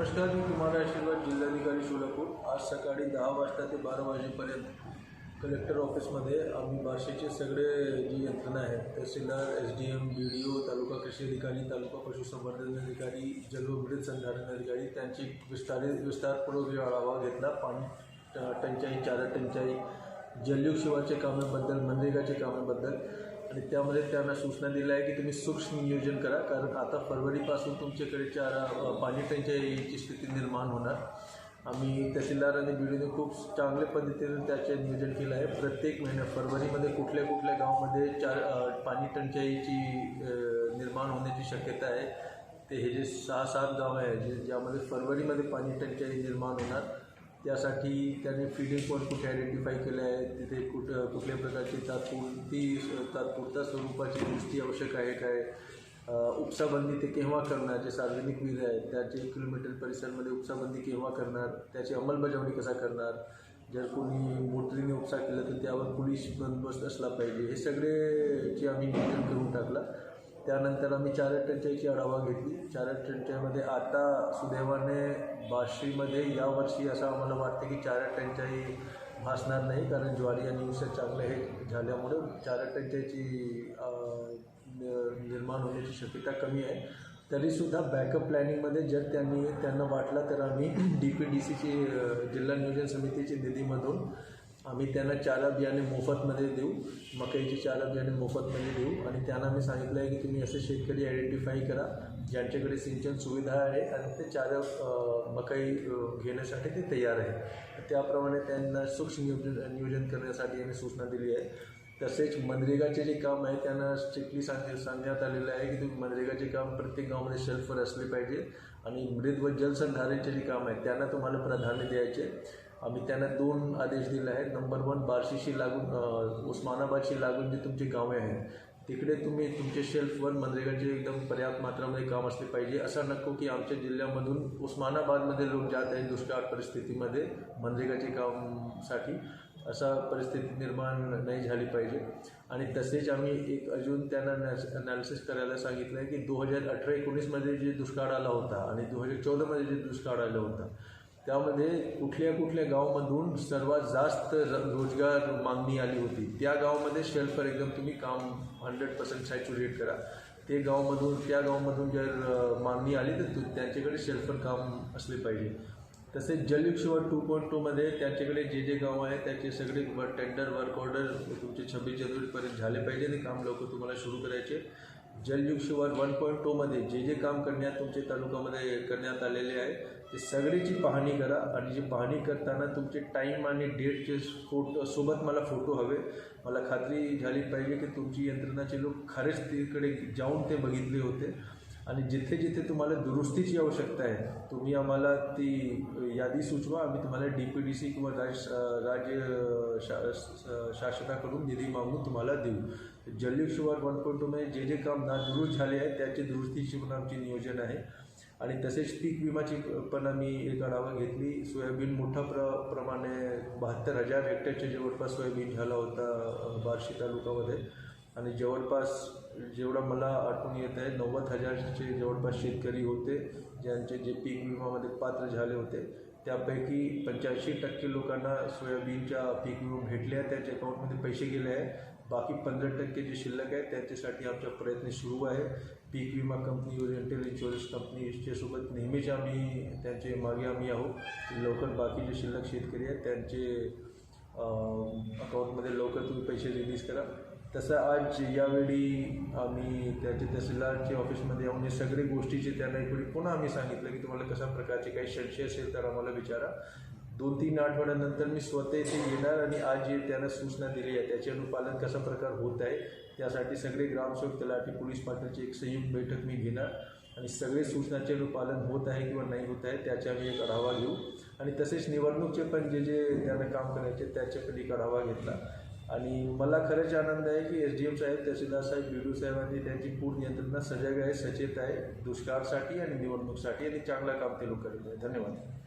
नमस्कार मी कुमार आशीर्वाद जिल्हाधिकारी सोलापूर. आज सकाळी दहा वाजता ते बारा वाजेपर्यंत कलेक्टर ऑफिसमध्ये आम्ही भाषेचे सगळे जी यंत्रणा आहेत tehsildar S D M B D O taluka कृषी अधिकारी तालुका पशुसंवर्धन अधिकारी जल संधारण अधिकारी त्यांची विस्तारित विस्तारपूर्वक आढावा घेतला पाणी टंचाई चारा टंचाई जलयुग शिवारच्या कामाबद्दल मनरेगाच्या कामाबद्दल आणि त्यामध्ये त्यांना सूचना दिल्या आहे की तुम्ही सूक्ष्म नियोजन करा कारण आता फरवरीपासून तुमच्याकडे चार पाणी टंचाईची स्थिती निर्माण होणार. आम्ही तहसीलदार आणि बीडीने खूप चांगल्या पद्धतीने त्याचे नियोजन केलं आहे. प्रत्येक महिन्यात फरवरीमध्ये कुठल्या कुठल्या गावामध्ये चार पाणी टंचाईची निर्माण होण्याची शक्यता आहे. ते हे जे सहा सात गाव आहे जे ज्यामध्ये फरवरीमध्ये पाणी टंचाई निर्माण होणार त्यासाठी त्याने फिडिंग पॉईंट कुठे आयडेंटिफाय केले आहे तिथे कुठं कुठल्या प्रकारची तात्पुरती तात्पुरता स्वरूपाची दृष्टी आवश्यक आहे काय? उपसाबंदी ते केव्हा करणार? जे सार्वजनिक विहीर आहेत त्याचे किलोमीटर परिसरमध्ये उपसाबंदी केव्हा करणार? त्याची अंमलबजावणी कसा करणार? जर कोणी मोटरीने उपसा केला तर त्यावर पोलीस बंदोबस्त असला पाहिजे. हे सगळेची आम्ही नियोजन करून टाकला त्यानंतर आम्ही चार टंचाईची आढावा घेतली. चार टंचाईमध्ये आता सुदैवाने बार्शीमध्ये यावर्षी असं आम्हाला वाटतं की चार टंचाई भासणार नाही कारण ज्वारी आणि ऊस चांगलं हे झाल्यामुळे चार टंचाईची निर्माण होण्याची शक्यता कमी आहे. तरीसुद्धा बॅकअप प्लॅनिंगमध्ये जर त्यांनी त्यांना वाटलं तर आम्ही डी पी डी सीची जिल्हा नियोजन समितीची निधीमधून आम्ही त्यांना चारा बियाणे मोफतमध्ये देऊ मकईचे चारा बियाणे मोफतमध्ये देऊ. आणि त्यांना मी सांगितलं आहे की तुम्ही असे शेतकरी आयडेंटिफाय करा ज्यांच्याकडे सिंचन सुविधा आहे आणि ते चारा मकई घेण्यासाठी ते तयार आहे. त्याप्रमाणे त्यांना सूक्ष्म नियोजन नियोजन करण्यासाठी आम्ही सूचना दिली आहे. तसेच मनरेगाचे जे काम आहे त्यांना स्ट्रिक्टली सांग सांगण्यात आलेलं आहे की तुम्ही मनरेगाचे काम प्रत्येक गावामध्ये शेल्फवर असले पाहिजे. आणि मृद व जलसंधारणचे जे काम आहे त्यांना तुम्हाला प्राधान्य द्यायचे. आम्ही त्यांना दोन आदेश दिले आहेत. नंबर वन बार्शीशी लागून उस्मानाबादशी लागून जे तुमची गावे आहेत तिकडे तुम्ही तुमच्या शेल्फवर मनरेगाचे एकदम पर्याप्त मात्रामध्ये काम असले पाहिजे. असं नको की आमच्या जिल्ह्यामधून उस्मानाबादमध्ये लोक जात आहेत दुष्काळ परिस्थितीमध्ये मनरेगाचे कामसाठी. असा परिस्थिती निर्माण नाही झाली पाहिजे. आणि तसेच आम्ही एक अजून त्यांना अनालिसिस करायला सांगितलं आहे की दोन हजार अठरा एकोणीसमध्ये जे दुष्काळ आला होता आणि दोन हजार चौदामध्ये जे दुष्काळ आला होता त्यामध्ये कुठल्या कुठल्या गावामधून सर्वात जास्त र- रोजगार मागणी आली होती त्या गावामध्ये शेल्फवर एकदम तुम्ही काम हंड्रेड पर्सेंट सॅच्युरेट करा. ते गावामधून त्या गावामधून जर मागणी आली तर त्यांच्याकडे शेल्फवर काम असले पाहिजे. तसेच जलयुग टू पॉईंट टूमध्ये त्यांच्याकडे जे जे गाव आहे त्याचे सगळे टेंडर वर्क ऑर्डर तुमचे छब्बीस जानेवारीपर्यंत झाले पाहिजे आणि काम लवकर तुम्हाला सुरू करायचे. जलयुग शिवार वन पॉईंट टूमध्ये जे जे काम करण्यात तुमच्या तालुक्यामध्ये करण्यात आलेले आहे ते सगळीची पाहणी करा. आणि जी पाहणी करताना तुमचे टाईम आणि डेटचे फोटो सोबत मला फोटो हवे. मला खात्री झाली पाहिजे की तुमची यंत्रणाचे लोक खरेच तिकडे जाऊन ते बघितले होते. आणि जिथे जिथे तुम्हाला दुरुस्तीची आवश्यकता आहे तुम्ही आम्हाला ती यादी सुचवा. आम्ही तुम्हाला डी पी डी सी किंवा राज राज्य शा शासनाकडून निधी मागून तुम्हाला देऊ. जलयुग शिवार वन पॉईंट टूमध्ये जे जे काम नादुरुस्त झाले आहे त्याची दुरुस्तीची पण आमची नियोजन आहे. आणि तसेच पीक विमाची पण आम्ही एक आढावा घेतली. सोयाबीन मोठ्या प्र प्रमाणे बहात्तर हजार हेक्टरच्या जवळपास सोयाबीन झाला होता बार्शी तालुक्यामध्ये आणि जवळपास जेवढं मला आठवण येत आहे नव्वद हजारचे जवळपास शेतकरी होते ज्यांचे जे पीक विमामध्ये पात्र झाले होते त्यापैकी पंच्याऐंशी टक्के लोकांना सोयाबीनच्या पीक विमा भेटले आहे त्याच्या अकाउंटमध्ये पैसे गेले आहे बाकी पंधरा टक्के जे शिल्लक आहे त्याच्यासाठी आमचा प्रयत्न सुरू आहे. पीक विमा कंपनी ओरिएंटल इन्शुरन्स कंपनीच्यासोबत नेहमीच आम्ही त्यांचे मागे आम्ही आहोत. लवकर बाकी जे शिल्लक शेतकरी आहेत त्यांचे अकाउंटमध्ये लवकर तुम्ही पैसे रिलीज करा. तसं आज यावेळी आम्ही त्याचे तहसीलदारच्या ऑफिसमध्ये येऊन हे सगळे गोष्टीचे त्यांना एक पुन्हा आम्ही सांगितलं की तुम्हाला कशा प्रकारचे काही संशय असेल तर आम्हाला विचारा. दोन तीन आठवड्यानंतर मी स्वतः इथे येणार आणि आज जे त्यांना सूचना दिली आहे त्याचे अनुपालन कसा प्रकार होत आहे त्यासाठी सगळे ग्रामसेवक तलाठी पोलीस पाटलाची एक संयुक्त बैठक मी घेणार. आणि सगळे सूचनाचे अनुपालन होत आहे किंवा नाही होत आहे त्याचा आम्ही एक आढावा घेऊ. आणि तसेच निवडणूकचे पण जे जे त्यांना काम करायचे त्याच्याकडे एक आढावा घेतला. आणि मला खरंच आनंद आहे की एस डी एम साहेब तहसीलदार साहेब बी डी साहेबांनी त्यांची पूर्ण यंत्रणा सजग आहे सचेत आहे दुष्काळासाठी आणि निवडणूकसाठी आणि चांगलं काम ते लोक करीत आहे धन्यवाद.